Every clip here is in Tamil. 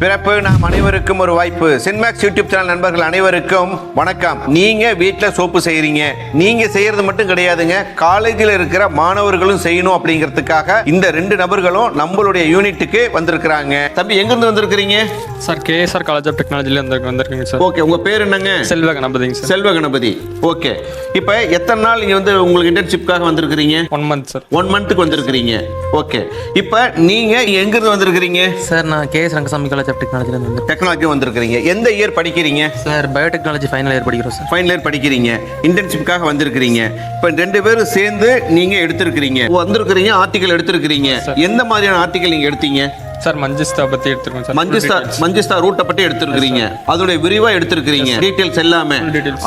பிறப்பு நாம் அனைவருக்கும் ஒரு வாய்ப்பு. சின்மேக்ஸ் யூடியூப் சேனல் நண்பர்கள் அனைவருக்கும் வணக்கம். நீங்க வீட்டில் சோப்பு செய்யறீங்க நீங்க செய்யறது மட்டும் கிடையாதுங்க. காலேஜில் இருக்கிற மாணவர்களும் செய்யணும் அப்படிங்கிறதுக்காக இந்த ரெண்டு நபர்களும் நம்மளுடைய யூனிட்டுக்கு வந்திருக்கிறாங்க. தம்பி எங்கிருந்து வந்திருக்கிறீங்க? சார் கேஎஸ்ஆர் காலேஜ் ஆஃப் டெக்னாலஜில இருந்து வந்திருக்கீங்க சார். ஓகே உங்க பேர் என்னங்க? செல்வ கணபதிங்க சார். செல்வ கணபதி. ஓகே இப்போ எத்தனை நாள் நீங்க வந்து உங்களுக்கு இன்டர்ன்ஷிப்காக வந்திருக்கிறீங்க? One month sir. ஒன் மந்த்துக்கு வந்திருக்கிறீங்க. ஓகே இப்போ நீங்க எங்கிருந்து வந்திருக்கிறீங்க? சார் நான் கேஎஸ் ரங்கசாமி காலேஜ் ஆஃப் டெக்னாலஜிலேருந்து வந்திருக்கேன் டெக்னாலஜி வந்திருக்கிறீங்க. எந்த இயர் படிக்கிறீங்க? சார் பயோடெக்னாலஜி ஃபைனல் இயர் படிக்கிறோம் சார் ஃபைனல் இயர் படிக்கிறீங்க. இன்டர்ன்ஷிப்காக வந்திருக்கிறீங்க. இப்போ ரெண்டு பேரும் சேர்ந்து நீங்க எடுத்திருக்கிறீங்க. வந்திருக்கிறீங்க ஆர்டிகல் எடுத்திருக்கிறீங்க. எந்த மாதிரியான ஆர்டிகல் நீங்க எடுத்தீங்க? சார் மஞ்சிஸ்தா பத்தி எடுத்துருக்கோம் சார். மஞ்சிஸ்தா மஞ்சிஸ்தா ரூட்டை பற்றி எடுத்திருக்கிறீங்க. அதோடைய விரிவா எடுத்திருக்கிறீங்க. டீடைல்ஸ் எல்லாமே.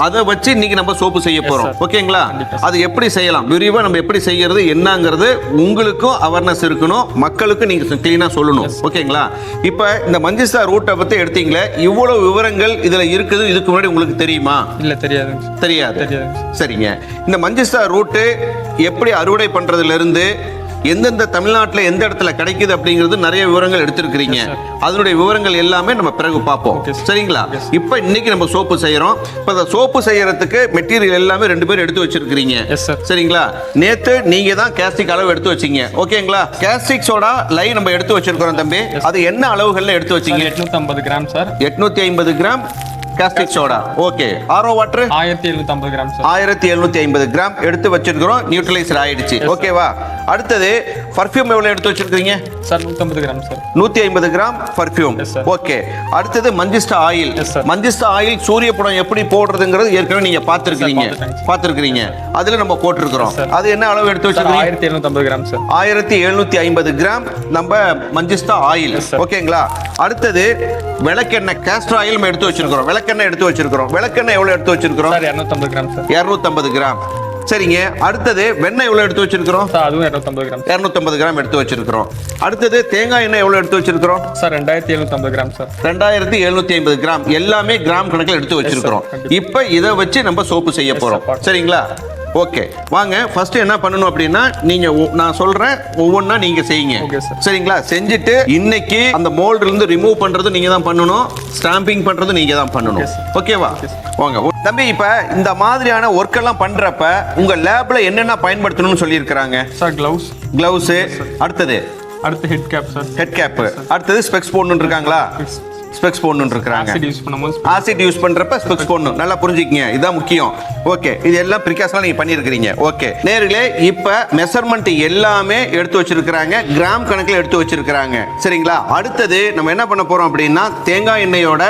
அதை வச்சு இன்னைக்கு நம்ம சோப்பு செய்ய போறோம். ஓகேங்களா? அது எப்படி செய்யலாம்? விரிவா நம்ம எப்படி செய்யறது? என்னங்கிறது உங்களுக்கும் அவேர்னஸ் இருக்கணும். மக்களுக்கும் நீங்க கிளீனா சொல்லணும். ஓகேங்களா? இப்போ இந்த மஞ்சிஸ்தா ரூட்டை பத்தி எடுத்தீங்களே இவ்வளவு விவரங்கள் இதுல இருக்குது. இதுக்கு முன்னாடி உங்களுக்கு தெரியுமா? இல்ல தெரியாது. தெரியாதுங்க சரிங்க. இந்த மஞ்சிஸ்தா ரூட்டு எப்படி அறுவடை பண்றதுல இருந்து எந்தெந்த தமிழ்நாட்டில் எந்த இடத்துல கிடைக்குது அப்படிங்கிறது நிறைய விவரங்கள் எடுத்திருக்கிறீங்க. அதனுடைய விவரங்கள் எல்லாமே நம்ம பிறகு பார்ப்போம். சரிங்களா? இப்போ இன்னைக்கு நம்ம சோப்பு செய்யறோம். இப்போ இந்த சோப்பு செய்யறதுக்கு மெட்டீரியல் எல்லாமே ரெண்டு பேரும் எடுத்து வச்சிருக்கிறீங்க. சரிங்களா? நேத்து நீங்க தான் கேஸ்டிக் அளவு எடுத்து வச்சீங்க. ஓகேங்களா? கேஸ்டிக் சோடா லை நம்ம எடுத்து வச்சிருக்கிறோம் தம்பி. அது என்ன அளவுகள்ல எடுத்து வச்சீங்க? எட்நூத்தி ஐம்பது கிராம் சார் எட்நூத்தி ஐம்பது gram caustic soda. Okay. RO water ஆயிரத்தி எழுநூத்தி ஐம்பது கிராம் ஆயிரத்தி எழுநூத்தி ஐம்பது கிராம் எடுத்து வச்சிருக்கிறோம். நியூட்ரலைசர் ஆயிடுச்சு. ஓகேவா? அடுத்தது பர்ஃப்யூம் எவ்வளவு எடுத்து வச்சிருக்கீங்க? சார் நூத்தம்பது கிராம் சார். நூத்தி ஐம்பது கிராம் பர்ஃப்யூம். ஓகே அடுத்தது மஞ்சிஸ்டா ஆயில். மஞ்சிஸ்டா ஆயில் சூரிய படம் எப்படி போடுறதுங்கிறது ஏற்கனவே நீங்க பார்த்திருக்கீங்க பார்த்திருக்கீங்க அதுல நம்ம போட்டிருக்கிறோம். அது என்ன அளவு எடுத்து சார் வச்சிருக்கீங்க? ஆயிரத்தி எழுநூத்தி ஐம்பது கிராம் சார் ஆயிரத்தி எழுநூத்தி ஐம்பது கிராம் நம்ம மஞ்சிஸ்தா ஆயில். ஓகேங்களா அடுத்தது விளக்கெண்ணெய் கேஸ்டர் ஆயில் எடுத்து வச்சிருக்கிறோம். விளக்கெண்ணெய் எடுத்து வச்சிருக்கிறோம். விளக்கெண்ணெய் எவ்வளவு எடுத்து வச்சிருக்கிறோம்? சார் இரநூத்தம்பது கிராம் சார் இரநூத்தம்பது கிராம். சரிங்க. அடுத்தது வெண்ணெய் எவ்வளவு எடுத்து வச்சிருக்கிறோம்? சார் அதுவும் இரநூத்தம்பது கிராம். இரநூத்தம்பது கிராம் எடுத்து வச்சிருக்கிறோம். அடுத்தது தேங்காய் எண்ணெய் எவ்வளவு எடுத்து வச்சிருக்கிறோம்? சார் ரெண்டாயிரத்தி எழுநூத்தி ஐம்பது கிராம் சார். ரெண்டாயிரத்தி எழுநூத்தி ஐம்பது கிராம். எல்லாமே கிராம் கணக்கில் எடுத்து வச்சிருக்கிறோம். இப்போ இதை வச்சு நம்ம சோப்பு செய்ய போறோம் sir. சரிங்களா? ஓகே வாங்க ஃபர்ஸ்ட் என்ன பண்ணணும் அப்படின்னா நீங்க நான் சொல்றேன் ஒவ்வொன்றா நீங்க செய்யுங்க. சரிங்களா? செஞ்சுட்டு இன்னைக்கு அந்த மோல்டுல இருந்து ரிமூவ் பண்றது நீங்க தான் பண்ணணும். ஸ்டாம்பிங் பண்றது நீங்க தான் பண்ணணும். ஓகேவா வாங்க தம்பி இப்ப இந்த மாதிரியான ஒர்க் எல்லாம் பண்றப்ப உங்க லேப்ல என்னென்ன பயன்படுத்தணும்னு சொல்லியிருக்கிறாங்க? சார் கிளவுஸ் கிளவுஸ் அடுத்தது? அடுத்து head cap sir head cap அடுத்தது ஸ்பெக்ஸ் போடணும் இருக்காங்களா? ஸ்பெக்ஸ் போடணும் இருக்காங்க ஆசிட் யூஸ் பண்ணும்போது ஆசிட் யூஸ் பண்றப்ப ஸ்பெக்ஸ் போடணும். நல்லா புரிஞ்சுக்கங்க. இதுதான் முக்கியம். ஓகே இது எல்லாம் ப்ரிகாஷன்லாம் நீங்க பண்ணியிருக்கிறீங்க ஓகே நேர்களே இப்ப மெஷர்மெண்ட் எல்லாமே எடுத்து வச்சிருக்கிறாங்க. கிராம் கணக்கில் எடுத்து வச்சிருக்கிறாங்க. சரிங்களா? அடுத்தது நம்ம என்ன பண்ண போறோம் அப்படின்னா தேங்காய் எண்ணெயோட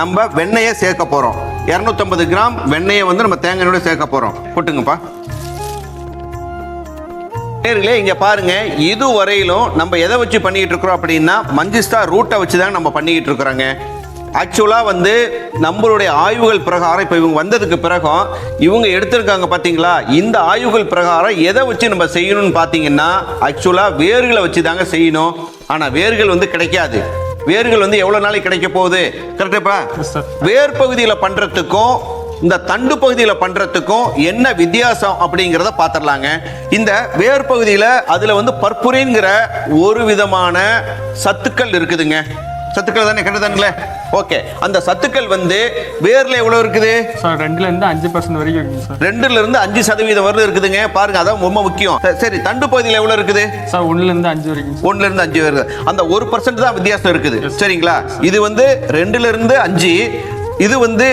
நம்ம வெண்ணெயை சேர்க்க போறோம். 250 கிராம் வெண்ணெயை வந்து நம்ம தேங்காய் எண்ணெயோட சேர்க்க போறோம். போட்டுங்கப்பா நேர்களே இங்க பாருங்க. இது வரையிலும் நம்ம எதை வச்சு பண்ணிட்டு இருக்கிறோம் அப்படின்னா மஞ்சிஸ்தா ரூட்டை வச்சு தான் நம்ம பண்ணிக்கிட்டு இருக்கிறோங்க. ஆக்சுவலாக வந்து நம்மளுடைய ஆய்வுகள் பிரகாரம் இப்போ இவங்க வந்ததுக்கு பிறகும் இவங்க எடுத்திருக்காங்க பார்த்தீங்களா இந்த ஆய்வுகள் பிரகாரம் எதை வச்சு நம்ம செய்யணும்னு பார்த்தீங்கன்னா ஆக்சுவலாக வேர்களை வச்சு தாங்க செய்யணும். ஆனால் வேர்கள் வந்து கிடைக்காது. வேர்கள் வந்து எவ்வளோ நாளைக்கு கிடைக்க போகுது? கரெக்டாப்பா. வேர் பகுதியில் பண்றதுக்கும் இந்த தண்டு பகுதியில் பண்றதுக்கும் என்ன வித்தியாசம் அப்படிங்கிறத பார்த்துடலாங்க இந்த வேர் பகுதியில் அதில் வந்து பர்புரின்கிற ஒரு விதமான சத்துக்கள் இருக்குதுங்க. சத்துக்கள் தானே கண்டுதானுங்களே ஓகே. அந்த சத்துக்கள் வந்து வேர்ல எவ்வளவு இருக்குது? சார் ரெண்டுல இருந்து அஞ்சு பர்சன்ட் வரைக்கும் இருக்குங்க சார். ரெண்டுல இருந்து அஞ்சு சதவீதம் வரது இருக்குதுங்க. பாருங்க அதான் ரொம்ப முக்கியம். சரி, தண்டு பகுதியில் எவ்வளவு இருக்குது? சார் ஒண்ணுல இருந்து அஞ்சு வரைக்கும் ஒண்ணுல இருந்து அஞ்சு வருது அந்த ஒரு பர்சன்ட் தான் வித்தியாசம் இருக்குது. சரிங்களா? இது வந்து ரெண்டுல இருந்து அஞ்சு இது வந்து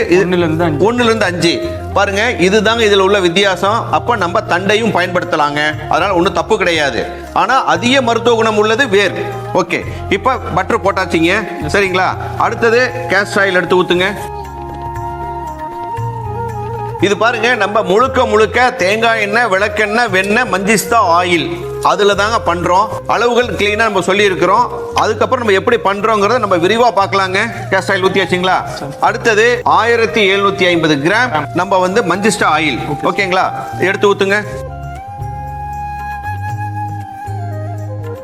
இருந்து அஞ்சு. பாருங்க இதுதாங்க இதுல உள்ள வித்தியாசம். அப்ப நம்ம தண்டையும் பயன்படுத்தலாங்க. அதனால ஒண்ணும் தப்பு கிடையாது. ஆனா அதிக மருத்துவ குணம் உள்ளது வேர் ஓகே. இப்ப பட்டர் போட்டாச்சுங்க. சரிங்களா? அடுத்தது கேஸ்ட் ஆயில் எடுத்து ஊத்துங்க. இது பாருங்க நம்ம முழுக்க முழுக்க தேங்காய் எண்ணெய் விளக்கெண்ணெய் வெண்ணெய் மஞ்சிஸ்தா ஆயில் அதுல தாங்க பண்றோம். அளவுகள் கிளீனா நம்ம சொல்லி இருக்கிறோம் அதுக்கப்புறம் நம்ம எப்படி பண்றோங்கிறத நம்ம விரிவா பார்க்கலாங்க. கேஸ்ட் ஆயில் ஊத்தியாச்சுங்களா அடுத்தது ஆயிரத்தி எழுநூத்தி ஐம்பது கிராம் நம்ம வந்து மஞ்சிஸ்டா ஆயில் ஓகேங்களா? எடுத்து ஊத்துங்க.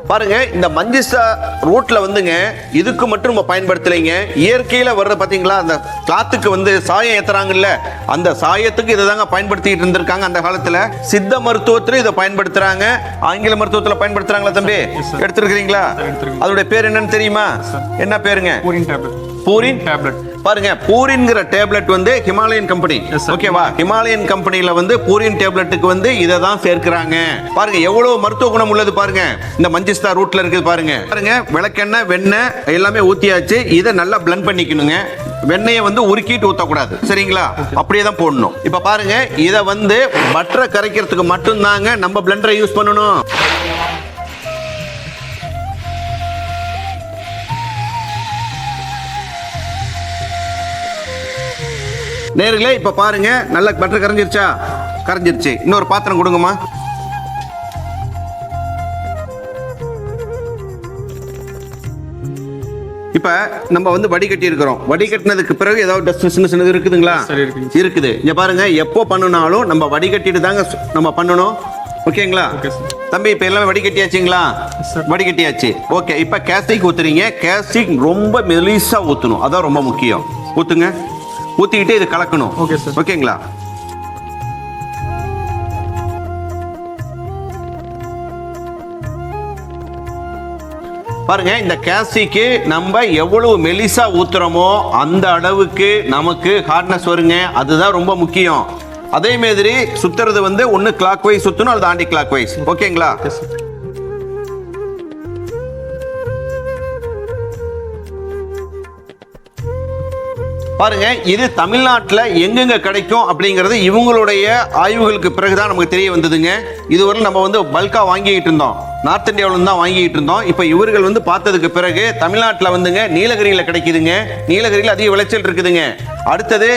பாருங்க இந்த மஞ்சிஸ்டா ரூட்ல வந்துங்க இதுக்கு மட்டும் நம்ம பயன்படுத்தலைங்க. இயற்கையில வர்ற பாத்தீங்களா அந்த கிளாத்துக்கு வந்து சாயம் ஏத்துறாங்கல்ல அந்த சாயத்துக்கு இதை தாங்க பயன்படுத்திட்டு இருந்திருக்காங்க அந்த காலத்துல. சித்த மருத்துவத்துல இதை பயன்படுத்துறாங்க. ஆங்கில மருத்துவத்துல பயன்படுத்துறாங்களா தம்பி. எடுத்திருக்கிறீங்களா. அதோட பேர் என்னன்னு தெரியுமா? என்ன பேருங்க? பூரின் டேப்லெட் பூரின் டேப்லெட் பாருங்க பூரின்ங்கிற டேப்லெட் வந்து ஹிமாலயன் கம்பெனி. ஓகேவா? ஹிமாலயன் கம்பெனில வந்து பூரின் டேப்லெட்டுக்கு வந்து இதை தான் சேர்க்கிறாங்க. பாருங்க எவ்வளவு மருத்துவ குணம் உள்ளது பாருங்க. இந்த மஞ்சிஸ்தா ரூட்ல இருக்குது பாருங்க. பாருங்க விளக்கெண்ணெய் வெண்ணெய் எல்லாமே ஊத்தியாச்சு. இதை நல்லா பிளண்ட் பண்ணிக்கணுங்க. வெண்ணெயை வந்து உருக்கிட்டு ஊத்தக்கூடாது. சரிங்களா? அப்படியே தான் போடணும். இப்ப பாருங்க இதை வந்து பட்டரை கரைக்கிறதுக்கு மட்டும்தாங்க நம்ம பிளண்டரை யூஸ் பண்ணணும். நேர்களே இப்ப பாருங்க. நல்ல பட்டர் கரைஞ்சிருச்சா? கரைஞ்சிருச்சு. இன்னொரு பாத்திரம் கொடுங்கம்மா. இப்ப நம்ம வந்து வடிகட்டி இருக்கிறோம். வடிகட்டினதுக்கு பிறகு ஏதாவது டஸ்ட் சின்ன சின்னது இருக்குதுங்களா? இருக்குது. இங்க பாருங்க எப்போ பண்ணுனாலும் நம்ம வடிகட்டிட்டு தாங்க நம்ம பண்ணணும். ஓகேங்களா? தம்பி இப்ப எல்லாமே வடிகட்டியாச்சுங்களா. வடிகட்டியாச்சு. ஓகே இப்ப கேஸ்டிக் ஊத்துறீங்க. கேஸ்டிக் ரொம்ப மெலிசா ஊத்தணும். அதான் ரொம்ப முக்கியம். ஊத்துங்க. ஊத்திக்கிட்டு இது கலக்கணும். Okay, sir. ஓகேங்களா? பாருங்க இந்த கேஸ்டிக்கு நம்ம எவ்வளவு மெலிசா ஊத்துறோமோ அந்த அளவுக்கு நமக்கு ஹார்ட்னஸ் வருங்க. அதுதான் ரொம்ப முக்கியம். அதே மாதிரி சுத்துறது வந்து ஒன்னு கிளாக் வைஸ் சுத்தணும் அல்லது ஆண்டி கிளாக் வைஸ் ஓகேங்களா பாருங்க இது தமிழ்நாட்டில் எங்கெங்க கிடைக்கும் அப்படிங்கிறது இவங்களுடைய ஆய்வுகளுக்கு பிறகுதான் நமக்கு தெரிய வந்ததுங்க. இதுவரை நம்ம வந்து பல்காக வாங்கிக்கிட்டு இருந்தோம். நார்த் இந்தியாவில தான் வாங்கிட்டு இருந்தோம். இப்போ இவர்கள் வந்து பார்த்ததுக்கு பிறகு தமிழ்நாட்டில் வந்துங்க நீலகிரியில் கிடைக்குதுங்க. நீலகிரியில் அதிக விளைச்சல் இருக்குதுங்க. அடுத்தது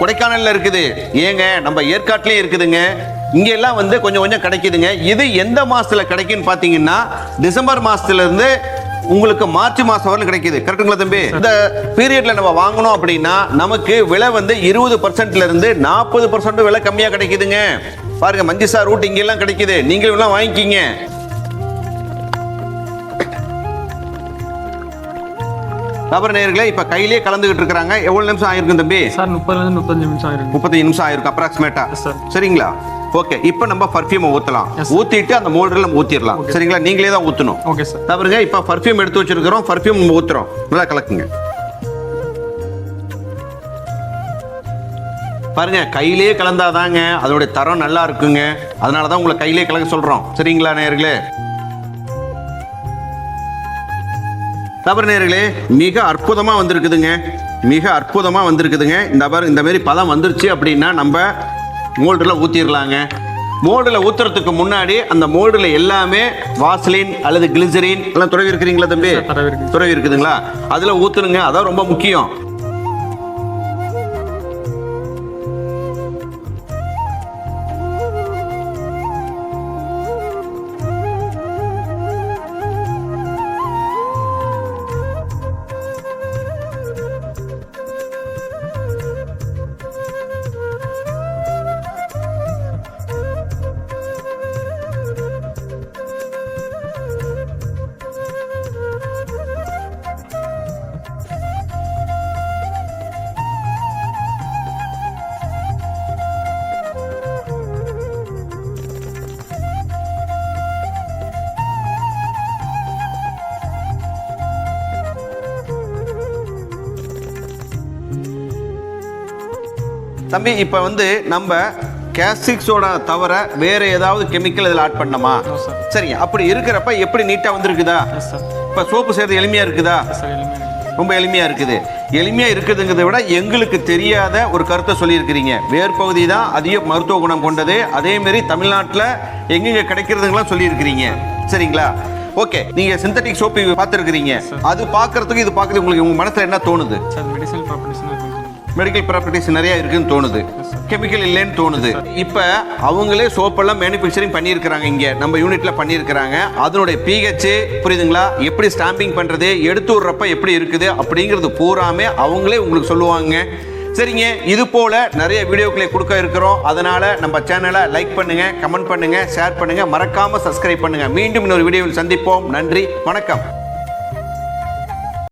கொடைக்கானலில் இருக்குது. ஏங்க நம்ம ஏற்காட்டிலையும் இருக்குதுங்க. இங்கெல்லாம் வந்து கொஞ்சம் கொஞ்சம் கிடைக்குதுங்க. இது எந்த மாதத்தில் கிடைக்குன்னு பார்த்தீங்கன்னா டிசம்பர் மாதத்துலேருந்து உங்களுக்கு மார்ச் மாசம் வரைக்கும் கிடைக்குது. கரெக்ட்டுங்களா தம்பி? இந்த பீரியட்ல நம்ம வாங்கணும் அப்படின்னா நமக்கு விலை வந்து இருபது பர்சன்ட்ல இருந்து நாற்பது பர்சன்ட் விலை கம்மியா கிடைக்குதுங்க. பாருங்க மஞ்சிசா ரூட் இங்கெல்லாம் கிடைக்குது. நீங்களும் எல்லாம் வாங்கிக்கிங்க. நபர் நேயர்களே இப்ப கையிலேயே கலந்துகிட்டு இருக்காங்க எவ்வளவு நிமிஷம் ஆயிருக்கும் தம்பி? சார் முப்பதுலேருந்து முப்பத்தஞ்சு நிமிஷம் ஆயிருக்கு. முப்பத்தஞ்சு நிமிஷம் ஆயிருக்கும் அப்ராக்சிமேட்டா. சரிங்களா? ஓகே இப்போ நம்ம பர்ஃப்யூம் sir. ஊத்திட்டு அந்த மோல்டர்ல ஊத்திடலாம். சரிங்களா? நீங்களே தான் ஊத்தணும். ஓகே சார் தவறுங்க இப்போ பர்ஃப்யூம் எடுத்து வச்சிருக்கிறோம். பர்ஃப்யூம் ஊத்துறோம். நல்லா கலக்குங்க. பாருங்க கையிலேயே கலந்தாதாங்க. அதோட தரம் நல்லா இருக்குங்க. அதனால தான் உங்களை கையிலேயே கலக்க சொல்றோம். சரிங்களா நேயர்களே? தவறு நேயர்களே மிக அற்புதமா வந்திருக்குதுங்க. மிக அற்புதமா வந்திருக்குதுங்க. இந்த பாரு இந்த மாதிரி பதம் வந்துருச்சு அப்படின்னா நம்ம மோல்டில் ஊத்திடலாங்க மோல்டில் ஊத்துறதுக்கு முன்னாடி அந்த மோல்டில் எல்லாமே வாசலின் அல்லது கிளிசரின் எல்லாம் துறவி இருக்கிறீங்களா தம்பி. துறவி இருக்குதுங்களா அதில் ஊத்துனுங்க. அதான் ரொம்ப முக்கியம். தம்பி இப்போ வந்து நம்ம கேஸ்டிக்ஸோட தவிர வேற ஏதாவது கெமிக்கல் இதில் ஆட் sir. சரிங்க அப்படி இருக்கிறப்ப எப்படி நீட்டாக வந்திருக்குதா? இப்போ சோப்பு செய்கிறது எளிமையாக இருக்குதா? ரொம்ப எளிமையாக இருக்குது. எளிமையாக இருக்குதுங்கிறத விட எங்களுக்கு தெரியாத ஒரு கருத்தை சொல்லியிருக்கிறீங்க. வேர்பகுதி தான் அதிக மருத்துவ குணம் கொண்டது. அதே மாதிரி தமிழ்நாட்டில் எங்கெங்க கிடைக்கிறதுங்களாம் சொல்லியிருக்கிறீங்க. சரிங்களா? ஓகே நீங்க சிந்தட்டிக் சோப்பு பார்த்துருக்கிறீங்க. அது பார்க்கறதுக்கு இது பார்க்கறது உங்களுக்கு உங்க மனசுல என்ன தோணுது? மெடிக்கல் ப்ராப்பர்ட்டிஸ் நிறைய இருக்குன்னு தோணுது. கெமிக்கல் இல்லைன்னு தோணுது. இப்போ அவங்களே சோப்பெல்லாம் மேனுஃபேக்சரிங் பண்ணியிருக்கிறாங்க இங்கே. நம்ம யூனிட்டில் பண்ணியிருக்கிறாங்க. அதனுடைய பிஹெச் புரியுதுங்களா? எப்படி ஸ்டாம்பிங் பண்ணுறது எடுத்து விட்றப்ப எப்படி இருக்குது? அப்படிங்கிறது பூராமே அவங்களே உங்களுக்கு சொல்லுவாங்க. சரிங்க. இது போல நிறைய வீடியோக்களை கொடுக்க இருக்கிறோம். அதனால நம்ம சேனலை லைக் பண்ணுங்க கமெண்ட் பண்ணுங்க ஷேர் பண்ணுங்க. மறக்காம சப்ஸ்கிரைப் பண்ணுங்க. மீண்டும் இன்னொரு வீடியோவில் சந்திப்போம். நன்றி. வணக்கம்.